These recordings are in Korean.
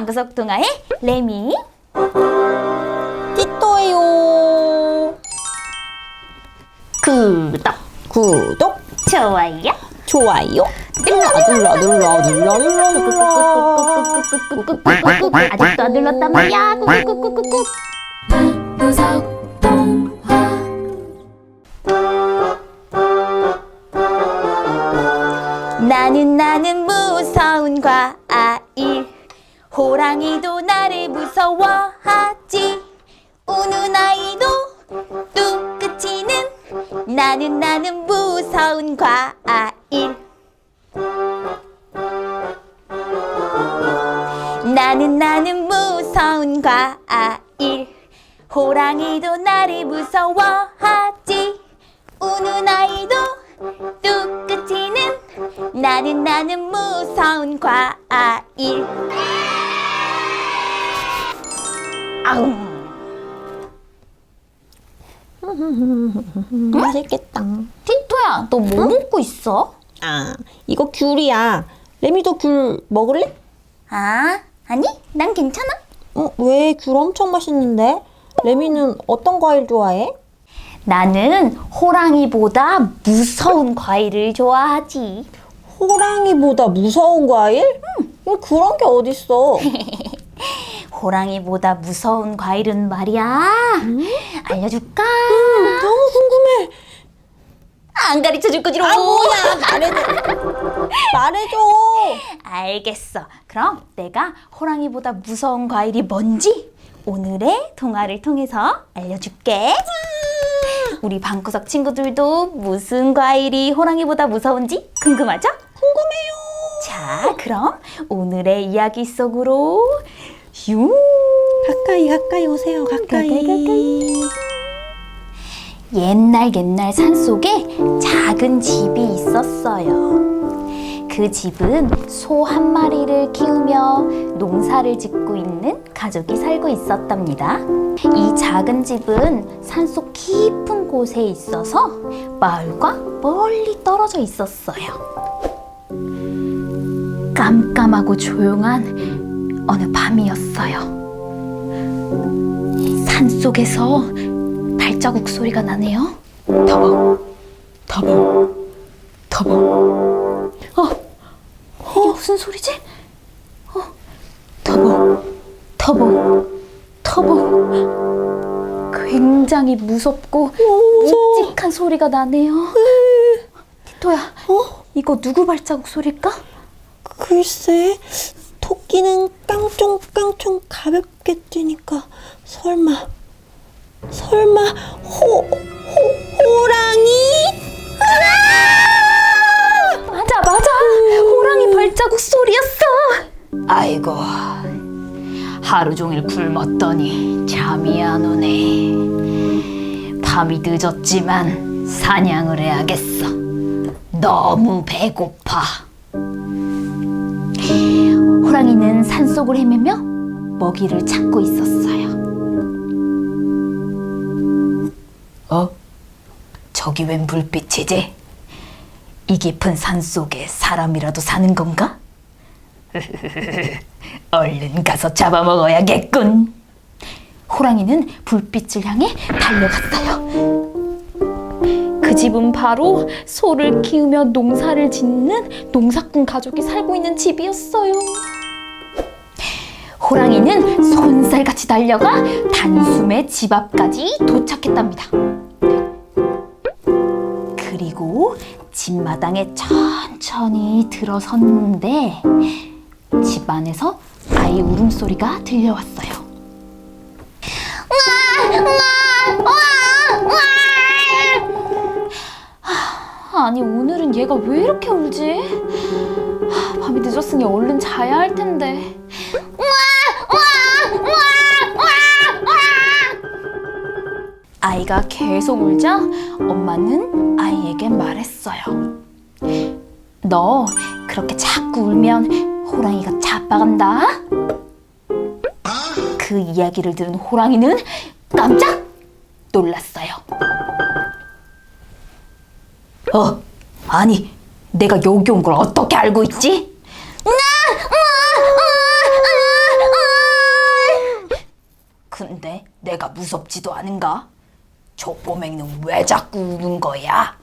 방구석 동화의 레미. 띠또예요. 구독 구독, 좋아요. 좋아요. 눌러, 눌러, 눌러, 눌러, 눌러, 눌러. 아직도 안 눌렀단 말이야. 꾹꾹꾹꾹꾹 방구석 동화. 나는 나는 무서운 과일 호랑이도 나를 무서워하지. 우는 아이도 뚝끝이는 나는 나는 무서운 과일. 나는 나는 무서운 과일. 호랑이도 나를 무서워하지. 우는 아이도 뚝끝이는 나는 나는 무서운 과일 아웅 맛있겠다. 티토야 너 뭐 먹고 있어? 아, 이거 귤이야. 레미도 귤 먹을래? 아 아니 난 괜찮아 어, 왜 귤 엄청 맛있는데? 레미는 어떤 과일 좋아해? 나는 호랑이보다 무서운 과일을 좋아하지 호랑이보다 무서운 과일? 응. 그런 게 어딨어? 호랑이보다 무서운 과일은 말이야 알려줄까? 너무 궁금해. 안 가르쳐 줄 거지롱 아, 뭐야. 말해줘. 말해줘. 알겠어. 그럼 내가 호랑이보다 무서운 과일이 뭔지 오늘의 동화를 통해서 알려줄게. 우리 방구석 친구들도 무슨 과일이 호랑이보다 무서운지 궁금하죠? 궁금해요. 자, 그럼 오늘의 이야기 속으로 슝! 가까이, 가까이 오세요. 가까이. 가까이. 옛날 옛날 산속에 작은 집이 있었어요. 그 집은 소 한 마리를 키우며 농사를 짓고 있는 가족이 살고 있었답니다. 이 작은 집은 산속 깊은 곳에 있어서 마을과 멀리 떨어져 있었어요. 깜깜하고 조용한 어느 밤이었어요. 산 속에서 발자국 소리가 나네요. 더벅, 더벅, 더벅. 어, 이게 무슨 소리지? 어, 더벅, 더벅, 더벅. 굉장히 무섭고 무서워. 묵직한 소리가 나네요. 티토야, 어? 이거 누구 발자국 소릴까? 글쎄, 토끼는 깡총깡총 가볍게 뛰니까 설마, 설마 호, 호, 호랑이? 맞아, 맞아. 호랑이 발자국 소리였어. 아이고, 하루 종일 굶었더니 잠이 안 오네. 밤이 늦었지만 사냥을 해야겠어. 너무 배고파. 호랑이는 산속을 헤매며 먹이를 찾고 있었어요. 어? 저기 웬 불빛이지? 이 깊은 산 속에 사람이라도 사는 건가? 얼른 가서 잡아먹어야겠군. 호랑이는 불빛을 향해 달려갔어요. 그 집은 바로 소를 키우며 농사를 짓는 농사꾼 가족이 살고 있는 집이었어요. 호랑이는 손살같이 달려가 단숨에 집 앞까지 도착했답니다. 그리고 집마당에 천천히 들어섰는데 집 안에서 아이 울음소리가 들려왔어요. 하, 아니 오늘은 얘가 왜 이렇게 울지? 하, 밤이 늦었으니 얼른 자야 할 텐데. 아이가 계속 울자 엄마는 아이에게 말했어요. 너 그렇게 자꾸 울면 호랑이가 자빠간다. 그 이야기를 들은 호랑이는 깜짝 놀랐어요. 어, 아니, 내가 여기 온 걸 어떻게 알고 있지? 내가 무섭지도 않은가? 저 꼬맹이는 왜 자꾸 우는 거야?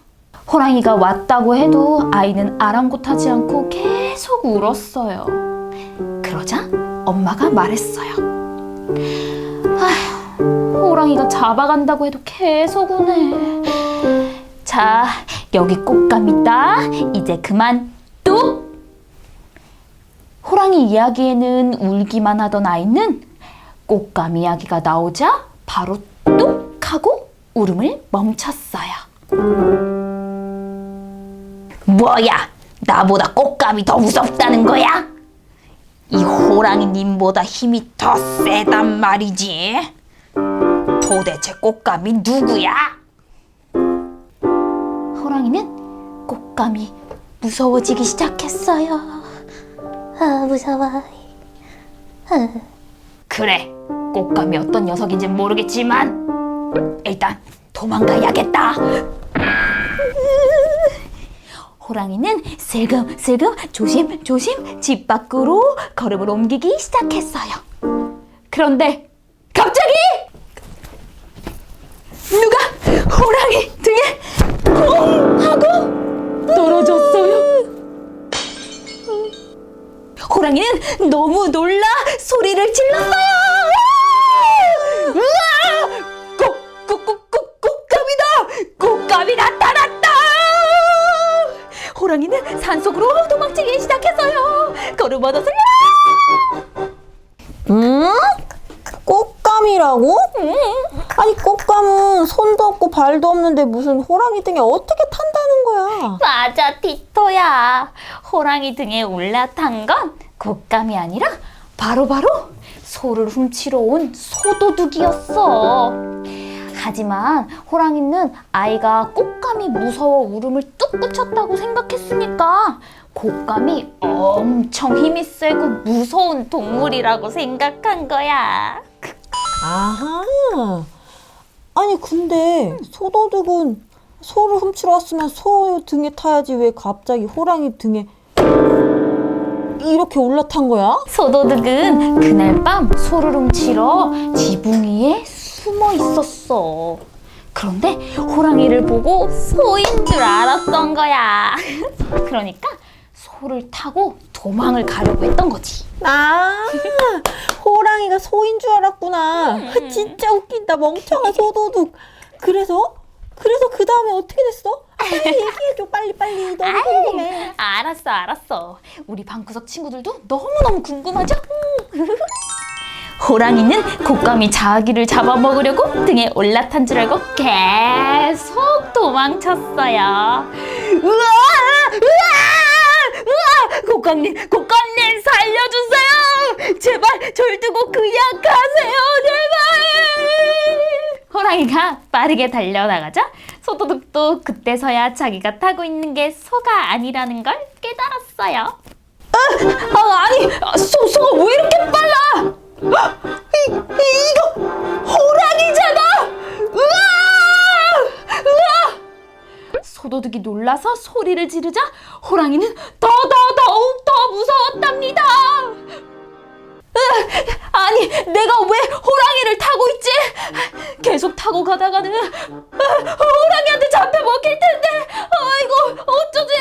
호랑이가 왔다고 해도 아이는 아랑곳하지 않고 계속 울었어요. 그러자 엄마가 말했어요. 아휴, 호랑이가 잡아간다고 해도 계속 우네. 자, 여기 꽃감 있다. 이제 그만 뚝! 호랑이 이야기에는 울기만 하던 아이는 꽃감 이야기가 나오자 바로 뚝 하고 울음을 멈췄어요. 뭐야? 나보다 꽃감이 더 무섭다는 거야? 이 호랑이님보다 힘이 더 세단 말이지. 도대체 꽃감이 누구야? 호랑이는 꽃감이 무서워지기 시작했어요. 아, 무서워. 그래, 꽃감이 어떤 녀석인지 모르겠지만 일단 도망가야겠다. 호랑이는 슬금슬금 조심조심 집 밖으로 걸음을 옮기기 시작했어요. 그런데 갑자기 누가 호랑이 등에 퐁 하고 떨어졌어요. 호랑이는 너무 놀라 소리를 질렀어요. 걸음 얻어서 음? 꽃감이라고? 아니 꽃감은 손도 없고 발도 없는데 무슨 호랑이 등에 어떻게 탄다는 거야? 맞아, 티토야. 호랑이 등에 올라탄 건 곶감이 아니라 바로바로 소를 훔치러 온 소도둑이었어. 하지만 호랑이는 아이가 꽃감이 무서워 울음을 뚝 그쳤다고 생각했으니까 곶감이 엄청 힘이 세고 무서운 동물이라고 생각한 거야. 아하. 아니 근데 소도둑은 소를 훔치러 왔으면 소 등에 타야지 왜 갑자기 호랑이 등에 이렇게 올라탄 거야? 소도둑은 그날 밤 소를 훔치러 지붕 위에 숨어 있었어. 그런데 호랑이를 보고 소인 줄 알았던 거야. 그러니까 소를 타고 도망을 가려고 했던 거지. 아, 호랑이가 소인 줄 알았구나. 진짜 웃긴다, 멍청한 소도둑. 그래서? 그래서 그 다음에 어떻게 됐어? 빨리 얘기해줘, 빨리, 빨리. 너무 궁금해. 알았어, 알았어. 우리 방구석 친구들도 너무너무 궁금하죠? 호랑이는 곶감이 자기를 잡아먹으려고 등에 올라탄 줄 알고 계속 도망쳤어요. 우와! 우와! 곶감님, 곶감님 살려주세요! 제발 절 두고 그냥 가세요, 제발! 호랑이가 빠르게 달려나가자 소도둑도 그때서야 자기가 타고 있는 게 소가 아니라는 걸 깨달았어요. 아, 아니, 소, 소가 왜 이렇게 빨라? 아, 이, 이거 호랑이잖아! 우와! 우와! 소도둑이 놀라서 소리를 지르자 호랑이는 더, 더, 무서웠답니다. 으, 아니, 내가 왜 호랑이를 타고 있지? 계속 타고 가다가는 으, 호랑이한테 잡혀 먹힐 텐데. 아이고, 어쩌지?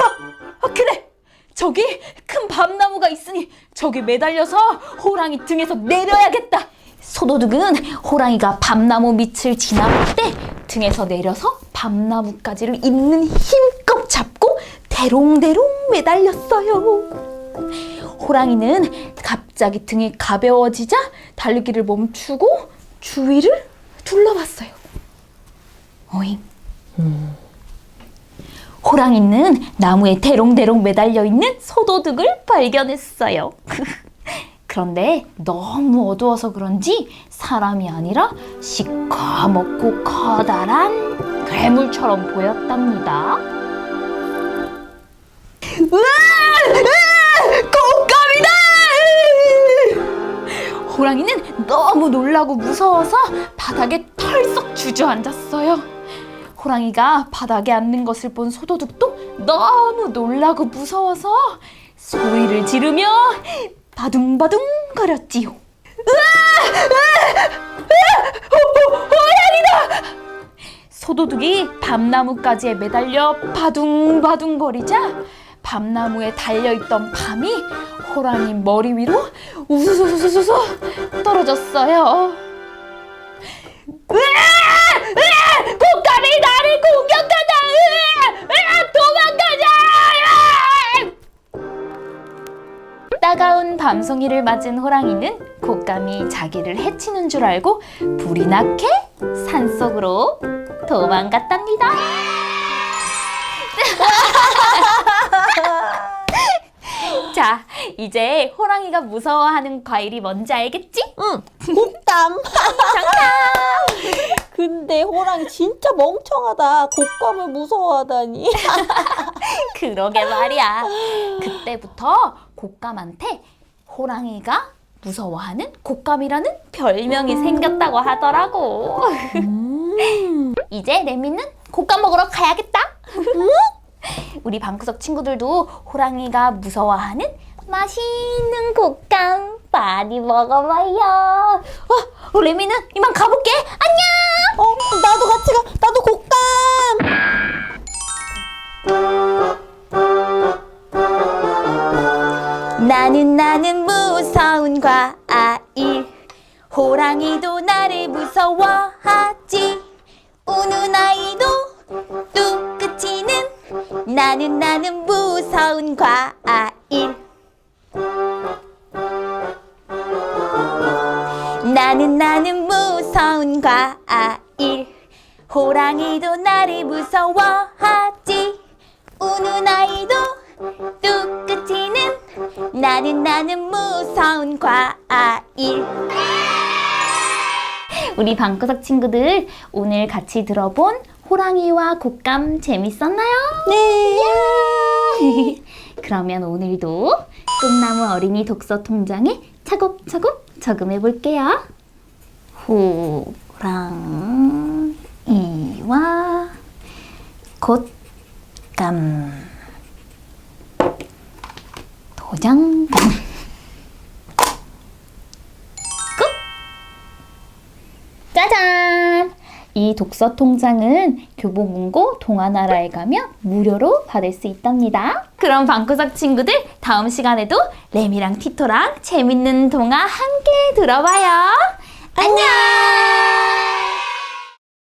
아, 아, 그래. 저기 큰 밤나무가 있으니 저기 매달려서 호랑이 등에서 내려야겠다. 소도둑은 호랑이가 밤나무 밑을 지나갈 때 등에서 내려서 밤나무까지를 힘껏 잡고 대롱대롱 매달렸어요. 호랑이는 갑자기 등이 가벼워지자 달리기를 멈추고 주위를 둘러봤어요. 오잉. 호랑이는 나무에 대롱대롱 매달려 있는 소도둑을 발견했어요. 그런데 너무 어두워서 그런지 사람이 아니라 시커멓고 커다란 괴물처럼 보였답니다. 꽃감이다! 호랑이는 너무 놀라고 무서워서 바닥에 털썩 주저앉았어요. 호랑이가 바닥에 앉는 것을 본 소도둑도 너무 놀라고 무서워서 소리를 지르며 바둥바둥 거렸지요. 소도둑이 밤나무까지에 매달려 바둥바둥 거리자 밤나무에 달려있던 밤이 호랑이 머리 위로 우수수수수수 떨어졌어요. 곶감이 나를! 으아! 도망가자! 따가운 밤송이를 맞은 호랑이는 곶감이 자기를 해치는 줄 알고 불이 나게 산속으로 도망갔답니다. 자, 이제 호랑이가 무서워하는 과일이 뭔지 알겠지? 응, 곶감. 근데 호랑이 진짜 멍청하다. 곶감을 무서워하다니. 그러게 말이야. 그때부터 곶감한테 호랑이가 무서워하는 곶감이라는 별명이 생겼다고 하더라고. 음. 이제 레미는 곶감 먹으러 가야겠다. 우리 방구석 친구들도 호랑이가 무서워하는 맛있는 곶감 많이 먹어봐요. 어, 레미는 이만 가볼게. 안녕. 어, 나도 같이 가. 나도 곶감. 나는 나는 무서운 과일 호랑이도 나를 무서워하지 우는 아이도 나는 나는 무서운 과일. 나는 나는 무서운 과일. 호랑이도 나를 무서워하지. 우는 아이도 뚝끝이는 나는 나는 무서운 과일. 우리 방구석 친구들 오늘 같이 들어본 호랑이와 곶감 재밌었나요? 네 그러면 오늘도 꿈나무 어린이 독서 통장에 차곡차곡 적음해 볼게요 호랑이와 곶감 도장 끝! 이 독서 통장은 교보문고 동화나라에 가면 무료로 받을 수 있답니다. 그럼 방구석 친구들 다음 시간에도 레미랑 티토랑 재밌는 동화 함께 들어봐요. 안녕!